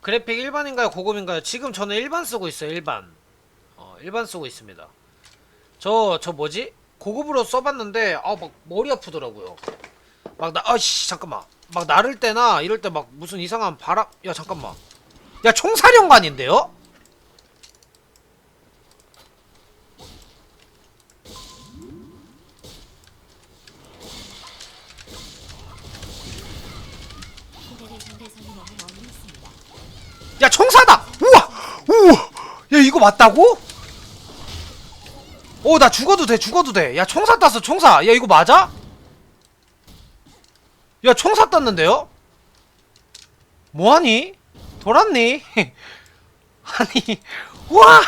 그래픽 일반인가요? 고급인가요? 지금 저는 일반 쓰고 있어요. 일반. 어, 일반 쓰고 있습니다. 저, 저 뭐지? 고급으로 써봤는데, 아, 막 머리 아프더라고요. 막 나, 아씨, 잠깐만. 막 나를 때나 이럴 때 막 무슨 이상한 바람, 야, 잠깐만. 야, 총사령관인데요? 그대의 상대선이 너무 멀리 있습니다. 야, 총사다! 우와! 우와! 야, 이거 맞다고? 오, 나 죽어도 돼, 죽어도 돼. 야, 총사 땄어, 총사. 야, 이거 맞아? 야, 총사 땄는데요? 뭐하니? 돌았니? 아니, 와!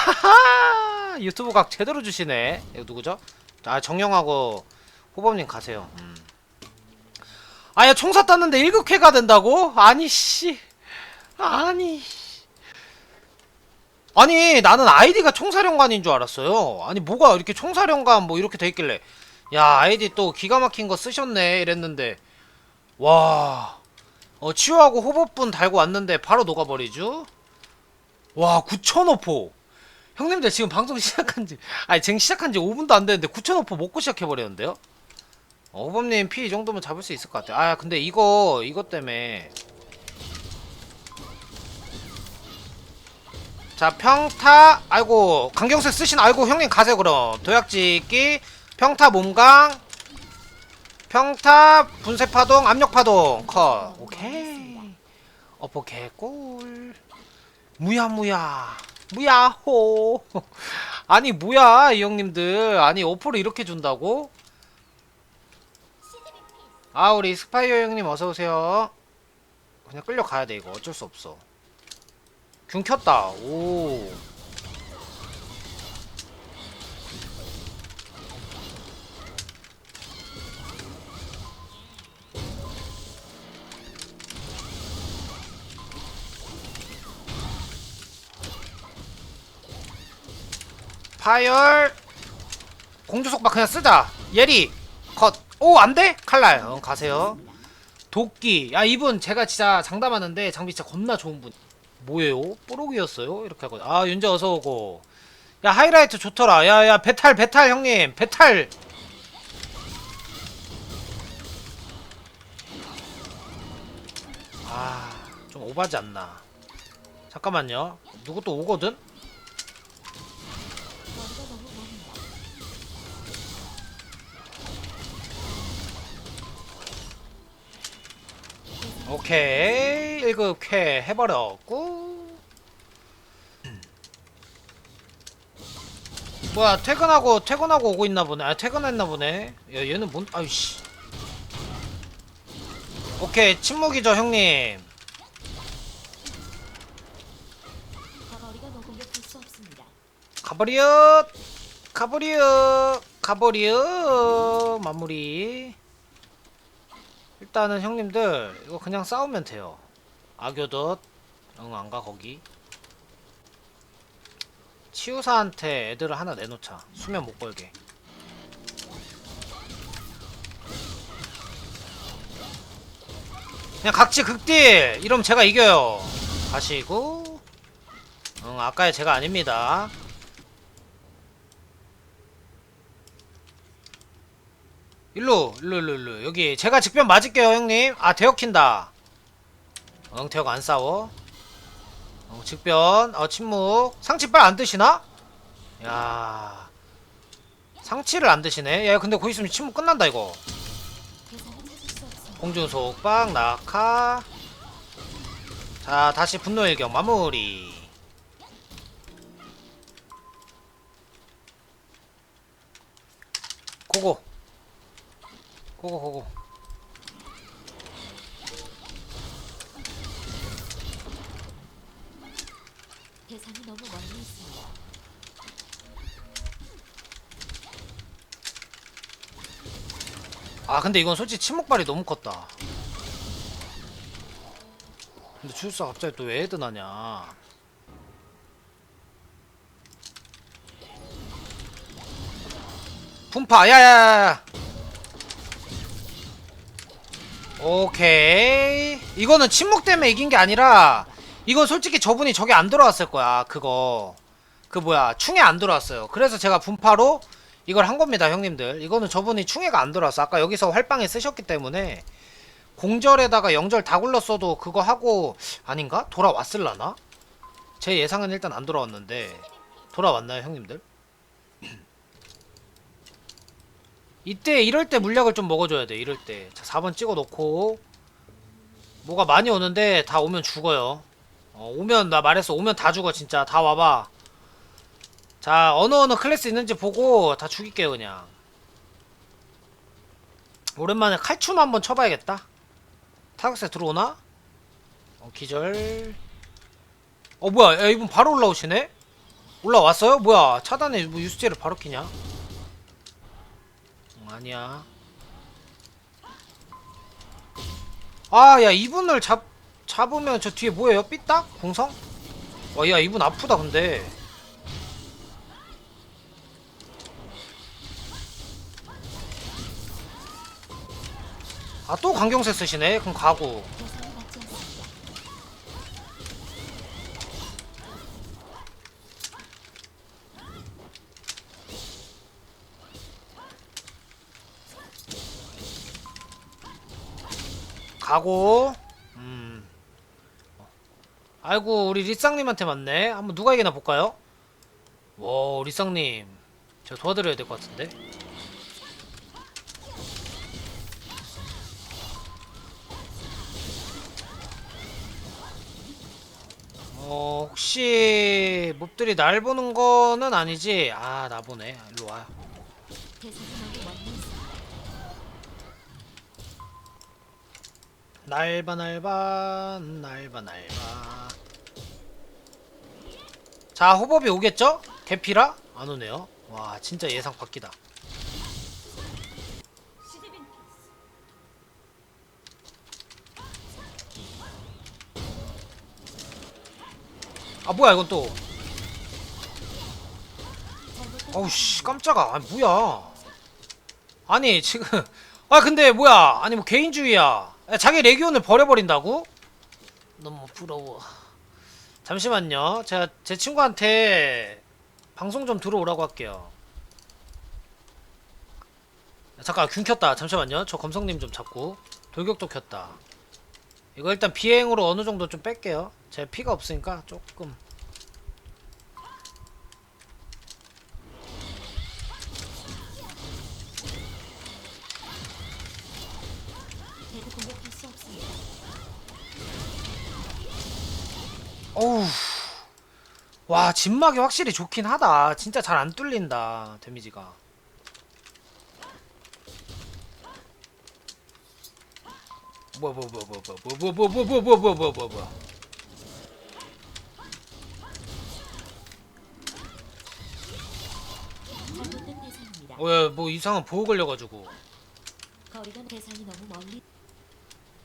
유튜브 각 제대로 주시네. 이거 누구죠? 아, 정영하고 호범님 가세요. 음. 아, 야, 총사 땄는데 1극회가 된다고? 아니, 씨. 아니. 아니 나는 아이디가 총사령관인 줄 알았어요. 아니 뭐가 이렇게 총사령관 뭐 이렇게 돼 있길래. 야 아이디 또 기가 막힌 거 쓰셨네. 이랬는데. 와. 어, 치유하고 호버분 달고 왔는데 바로 녹아버리죠? 와 9,000오포. 형님들 지금 방송 시작한지 아니 지금 시작한지 5분도 안 됐는데 9,000오포 먹고 시작해버렸는데요? 어, 호범님 피 이 정도면 잡을 수 있을 것 같아요. 아 근데 이거 이것 때문에 자 평타 아이고 강경색 쓰신 아이고 형님 가세요 그럼. 도약찍기 평타 몸강 평타 분쇄파동 압력파동. 컷. 오케이. 어퍼 개꿀 무야무야. 무야호. 아니 뭐야 이 형님들. 아니 어퍼를 이렇게 준다고? 아 우리 스파이어 형님 어서오세요. 그냥 끌려가야 돼 이거. 어쩔 수 없어 균 켰다. 오. 파열. 공주속박 그냥 쓰자. 예리. 컷오 안돼? 칼날. 어, 가세요. 도끼. 야 이분 제가 진짜 장담하는데 장비 진짜 겁나 좋은 분 뭐예요? 뽀록이었어요? 이렇게 하고 아 윤재 어서 오고. 야 하이라이트 좋더라. 야야 배탈 배탈 형님. 배탈. 아 좀 오바지 않나. 잠깐만요. 누구 또 오거든? 오케이. 1급 쾌 해버렸고 뭐야 퇴근하고 퇴근하고 오고 있나 보네. 아 퇴근했나 보네. 야 얘는 뭔 아이씨. 오케이 침묵이죠 형님. 가버리가 너 공격할 수 없습니다. 가버리엇! 가버리엇! 가버리엇! 마무리. 일단은 형님들 이거 그냥 싸우면 돼요. 악교덧. 응 안가 거기 치유사한테 애들을 하나 내놓자. 수면 못 걸게. 그냥 각지 극딜! 이러면 제가 이겨요. 가시고. 응 아까의 제가 아닙니다. 일로 일로 일로 일로. 여기 제가 직변 맞을게요 형님. 아 대역 킨다. 응 대역 안 싸워 어, 직변 어 침묵. 상치 빨 안 드시나? 야. 상치를 안 드시네. 야 근데 거기 있으면 침묵 끝난다 이거. 대상을 찾을 수 없습니다. 공중 속박 낙하. 자 다시 분노 일격 마무리. 고고. 고고 고고 대상이 너무 멀리 있습니다. 아 근데 이건 솔직히 침묵발이 너무 컸다. 근데 주술사 갑자기 또 왜 헤드나냐. 분파 야야야야. 오케이. 이거는 침묵 때문에 이긴 게 아니라 이건 솔직히 저분이 저게 안 들어왔을 거야 그거 그 뭐야 충에 안 들어왔어요 그래서 제가 분파로 이걸 한 겁니다 형님들 이거는 저분이 충에가 안 들어왔어 아까 여기서 활빵에 쓰셨기 때문에 공절에다가 영절 다 굴렀어도 그거 하고 아닌가? 돌아왔을라나? 제 예상은 일단 안 돌아왔는데 돌아왔나요 형님들? 이때 이럴 때 물약을 좀 먹어줘야 돼 이럴 때 자, 4번 찍어 놓고 뭐가 많이 오는데 다 오면 죽어요 어, 오면 나 말했어. 오면 다 죽어 진짜. 다 와봐. 자 어느 어느 클래스 있는지 보고 다 죽일게요 그냥. 오랜만에 칼춤 한번 쳐봐야겠다. 타격세 들어오나? 어 기절. 어 뭐야? 야 이분 바로 올라오시네? 올라왔어요? 뭐야? 차단에 뭐 유스제를 바로 키냐? 응, 아니야. 아 야 이분을 잡 잡으면 저 뒤에 뭐예요? 삐딱? 공성? 와 야 이분 아프다 근데 아 또 강경세 쓰시네? 그럼 가고. 가고 음 아이고 우리 리쌍님한테 맞네. 한번 누가 이기나 볼까요? 와 리쌍님. 제가 도와드려야 될 것 같은데? 어 혹시 몹들이 날 보는 거는 아니지? 아 나 보네. 일로 와요 대상이 너무 멀리 있습니다. 날바 날바 날바 날바 자 호법이 오겠죠? 개피라? 안 오네요. 와 진짜 예상 바뀌다. 아 뭐야 이건 또. 잘못된 어우 씨 깜짝아. 아니 뭐야. 아니 지금. 아 근데 뭐야. 아니 뭐 개인주의야. 야, 자기 레기온을 버려버린다고? 너무 부러워 잠시만요. 제가 제 친구한테 방송 좀 들어오라고 할게요. 야, 잠깐 균 켰다. 잠시만요. 저 검성님 좀 잡고. 돌격도 켰다. 이거 일단 비행으로 어느 정도 좀 뺄게요. 제 피가 없으니까 조금 어우 와 진막이 확실히 좋긴 하다 진짜 잘 안 뚫린다 데미지가 뭐야 뭐야 뭐야 뭐야 뭐야 뭐야 뭐야 뭐야 뭐야 뭐야 뭐야 뭐야 뭐야 뭐 이상한 보호 걸려가지고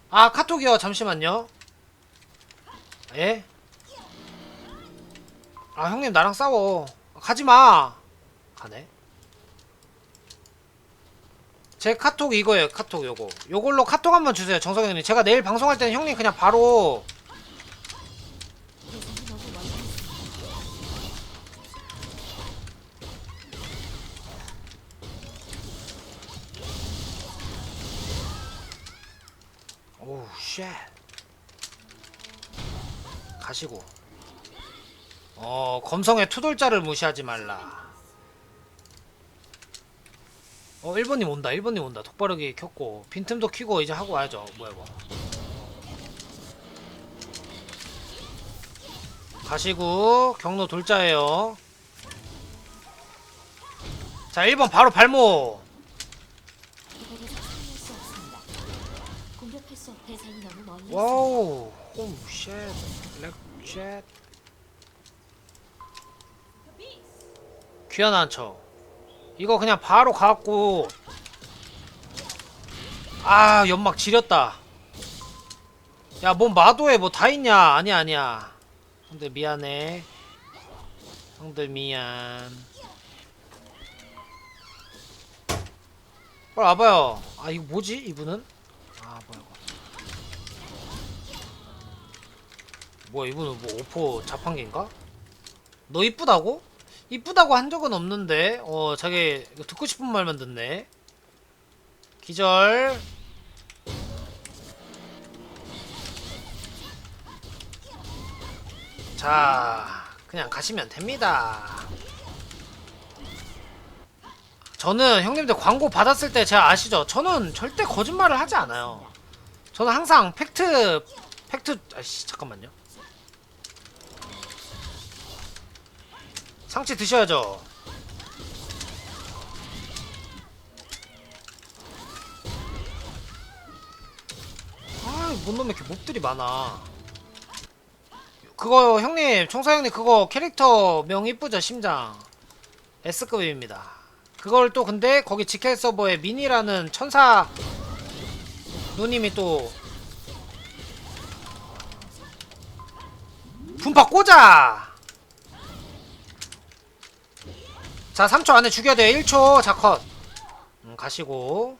아 카톡이요 잠시만요 예? 아 형님 나랑 싸워. 가지마. 가네. 제 카톡 이거예요 카톡 요거. 요걸로 카톡 한번 주세요 정석이 형님. 제가 내일 방송할 때는 형님 그냥 바로. 오우 쉣. 가시고 어 검성의 투돌자를 무시하지 말라. 어 1번님 온다 1번님 온다. 독바르기 켰고. 빈틈도 키고 이제 하고 와야죠. 뭐야 이거. 가시고 경로 돌자예요. 자 1번 바로 발목. 이곳에서 참여할 수 없습니다. 공격할 수 없. 대상이 너무 멀리 있습니다. 와우 오쉣 렉쉣 귀환한 척. 이거 그냥 바로 갖고. 아 연막 지렸다. 야 뭔 마도에 뭐 다 있냐? 아니야 아니야. 형들 미안해. 형들 미안. 빨리 와봐요. 아 이거 뭐지 이분은? 아 뭐야 이거. 뭐야 이분은 뭐 오포 자판기인가? 너 이쁘다고? 이쁘다고 한 적은 없는데 어 자기 듣고 싶은 말만 듣네. 기절. 자 그냥 가시면 됩니다. 저는 형님들 광고 받았을 때 제가 아시죠? 저는 절대 거짓말을 하지 않아요. 저는 항상 팩트 팩트 아씨 잠깐만요 상치 드셔야죠. 아뭔 놈에 이렇게 몹들이 많아. 그거 형님 총사 형님 그거 캐릭터 명 이쁘죠 심장. S급입니다. 그걸 또 근데 거기 지켈 서버에 미니라는 천사 누님이 또 분파 꽂아 자 3초 안에 죽여야 돼 1초. 자컷. 음, 가시고